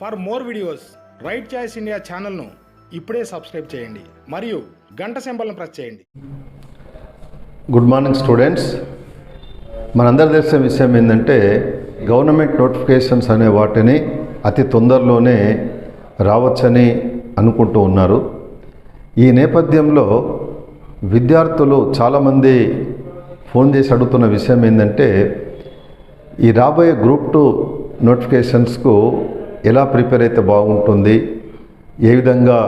For more videos Right Choice India ఛానల్ను ఇప్పుడే subscribe చేయండి. మరియు గంట సింబల్ను ప్రెస్ చేయండి. గుడ్ మార్నింగ్ స్టూడెంట్స్ మనందరి తెలిసిన విషయం ఏంటంటే గవర్నమెంట్ నోటిఫికేషన్స్ అనే వాటిని అతి తొందరలోనే రావచ్చని అనుకుంటూ ఉన్నారు. ఈ నేపథ్యంలో విద్యార్థులు చాలామంది ఫోన్ చేసి అడుగుతున్న విషయం ఏంటంటే ఈ రాబోయే గ్రూప్ టూ నోటిఫికేషన్స్కు ఎలా ప్రిపేర్ అయితే బాగుంటుంది ఏ విధంగా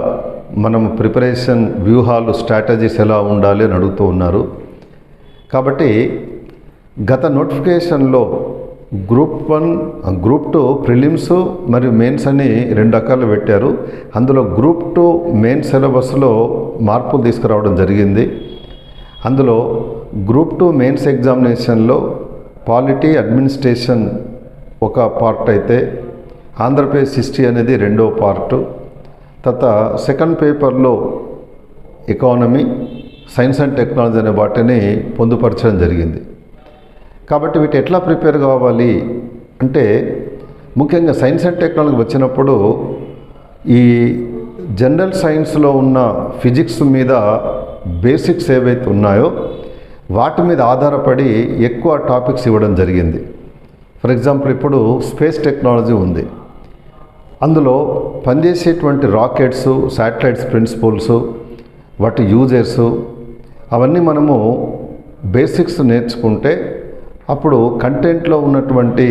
మనం ప్రిపరేషన్ వ్యూహాలు స్ట్రాటజీస్ ఎలా ఉండాలి అని అడుగుతూ ఉన్నారు. కాబట్టి గత నోటిఫికేషన్లో group one group two prelims మరియు మెయిన్స్ అని రెండు రకాలు పెట్టారు. అందులో గ్రూప్ టూ మెయిన్ సిలబస్లో మార్పులు తీసుకురావడం జరిగింది. అందులో గ్రూప్ టూ మెయిన్స్ ఎగ్జామినేషన్లో పాలిటీ అడ్మినిస్ట్రేషన్ ఒక పార్ట్ అయితే ఆంధ్రప్రదేశ్ హిస్టరీ అనేది రెండో పార్టు. తర్వాత సెకండ్ పేపర్లో ఎకానమీ సైన్స్ అండ్ టెక్నాలజీ అనే వాటిని పొందుపరచడం జరిగింది. కాబట్టి వీటి ఎట్లా ప్రిపేర్ కావాలి అంటే ముఖ్యంగా సైన్స్ అండ్ టెక్నాలజీ వచ్చినప్పుడు ఈ జనరల్ సైన్స్లో ఉన్న ఫిజిక్స్ మీద బేసిక్స్ ఏవైతే ఉన్నాయో వాటి మీద ఆధారపడి ఎక్కువ టాపిక్స్ ఇవ్వడం జరిగింది. ఫర్ ఎగ్జాంపుల్ ఇప్పుడు స్పేస్ టెక్నాలజీ ఉంది. అందులో పనిచేసేటువంటి రాకెట్స్ శాటిలైట్స్ ప్రిన్సిపల్స్ వాటి యూజర్స్ అవన్నీ మనము బేసిక్స్ నేర్చుకుంటే అప్పుడు కంటెంట్లో ఉన్నటువంటి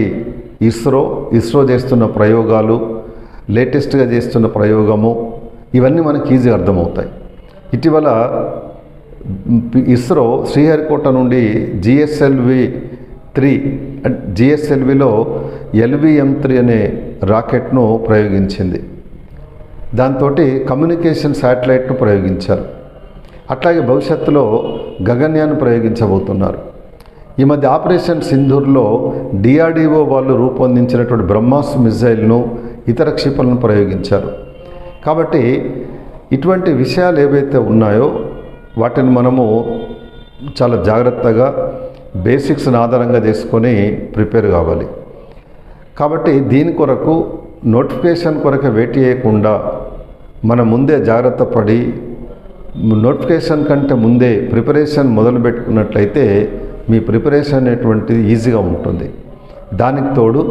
ఇస్రో ఇస్రో చేస్తున్న ప్రయోగాలు లేటెస్ట్గా చేస్తున్న ప్రయోగము ఇవన్నీ మనకి ఈజీగా అర్థమవుతాయి. ఇటీవల ఇస్రో శ్రీహరికోట నుండి జిఎస్ఎల్వి త్రీ జిఎస్ఎల్విలో ఎల్విఎం త్రీ అనే రాకెట్ను ప్రయోగించింది. దాంతో కమ్యూనికేషన్ శాటిలైట్ను ప్రయోగించారు. అట్లాగే భవిష్యత్తులో గగన్యాన్ని ప్రయోగించబోతున్నారు. ఈ మధ్య ఆపరేషన్ సింధూర్లో డిఆర్డిఓ వాళ్ళు రూపొందించినటువంటి బ్రహ్మాస్ మిజైల్ను ఇతర క్షిపణులను ప్రయోగించారు. కాబట్టి ఇటువంటి విషయాలు ఏవైతే ఉన్నాయో వాటిని మనము చాలా జాగ్రత్తగా బేసిక్స్ని ఆధారంగా చేసుకొని ప్రిపేర్ కావాలి. కాబట్టి దీని కొరకు నోటిఫికేషన్ కొరకు వెయిట్ చేయకుండా మన ముందే జాగ్రత్త పడి నోటిఫికేషన్ కంటే ముందే ప్రిపరేషన్ మొదలు పెట్టుకున్నట్లయితే మీ ప్రిపరేషన్ అనేటువంటిది ఈజీగా ఉంటుంది. దానికి తోడు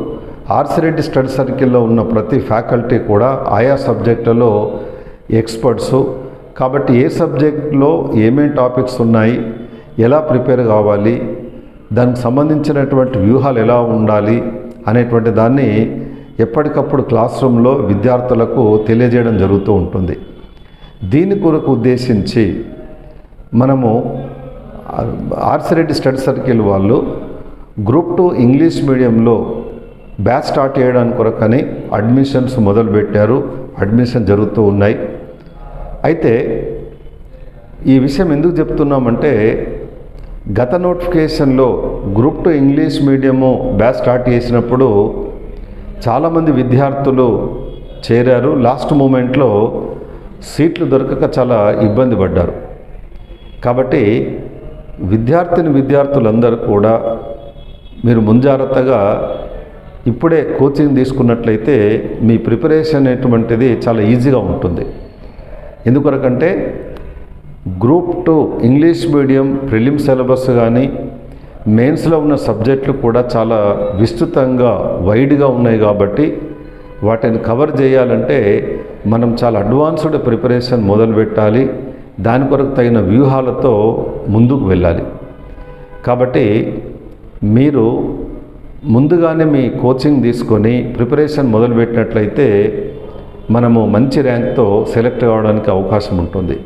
ఆర్సిరెడ్డి స్టడీ సర్కిల్లో ఉన్న ప్రతి ఫ్యాకల్టీ కూడా ఆయా సబ్జెక్టులలో ఎక్స్పర్ట్సు. కాబట్టి ఏ సబ్జెక్ట్లో ఏమేమి టాపిక్స్ ఉన్నాయి ఎలా ప్రిపేర్ కావాలి దానికి సంబంధించినటువంటి వ్యూహాలు ఎలా ఉండాలి అనేటువంటి దాన్ని ఎప్పటికప్పుడు క్లాస్ రూమ్లో విద్యార్థులకు తెలియజేయడం జరుగుతూ ఉంటుంది. దీని కొరకు ఉద్దేశించి మనము ఆర్సిరెడ్డి స్టడీ సర్కిల్ వాళ్ళు గ్రూప్ టూ ఇంగ్లీష్ మీడియంలో బ్యాచ్ స్టార్ట్ చేయడానికి కొరకని అడ్మిషన్స్ మొదలుపెట్టారు. అడ్మిషన్ జరుగుతూ ఉన్నాయి. అయితే ఈ విషయం ఎందుకు చెప్తున్నామంటే గత నోటిఫికేషన్లో group two English medium batch start చేసినప్పుడు చాలామంది విద్యార్థులు చేరారు. లాస్ట్ మూమెంట్లో సీట్లు దొరకక చాలా ఇబ్బంది పడ్డారు. కాబట్టి విద్యార్థిని విద్యార్థులందరూ కూడా మీరు ముంజాగ్రత్తగా ఇప్పుడే కోచింగ్ తీసుకున్నట్లయితే మీ ప్రిపరేషన్ అనేటువంటిది చాలా ఈజీగా ఉంటుంది. ఎందుకొరకంటే group two English medium prelim syllabus కానీ మెయిన్స్లో ఉన్న సబ్జెక్టులు కూడా చాలా విస్తృతంగా వైడ్గా ఉన్నాయి కాబట్టి వాటిని కవర్ చేయాలంటే మనం చాలా అడ్వాన్స్డ్ ప్రిపరేషన్ మొదలు పెట్టాలి. దాని కొరకు తగిన వ్యూహాలతో ముందుకు వెళ్ళాలి. కాబట్టి మీరు ముందుగానే మీ కోచింగ్ తీసుకొని ప్రిపరేషన్ మొదలుపెట్టినట్లయితే మనము మంచి ర్యాంక్తో సెలెక్ట్ కావడానికి అవకాశం ఉంటుంది.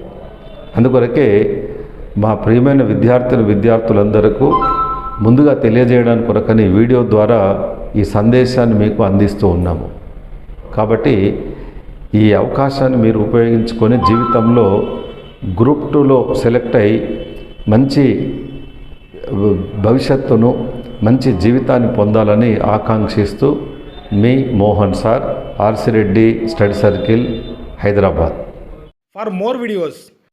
అందుకొరకే మా ప్రియమైన విద్యార్థులు విద్యార్థులందరకు ముందుగా తెలియజేయడానికి కొరకని వీడియో ద్వారా ఈ సందేశాన్ని మీకు అందిస్తూ ఉన్నాము. కాబట్టి ఈ అవకాశాన్ని మీరు ఉపయోగించుకొని జీవితంలో గ్రూప్ టూలో సెలెక్ట్ అయి మంచి భవిష్యత్తును మంచి జీవితాన్ని పొందాలని ఆకాంక్షిస్తూ మీ Mohan sir R C Reddy study circle Hyderabad. For more videos.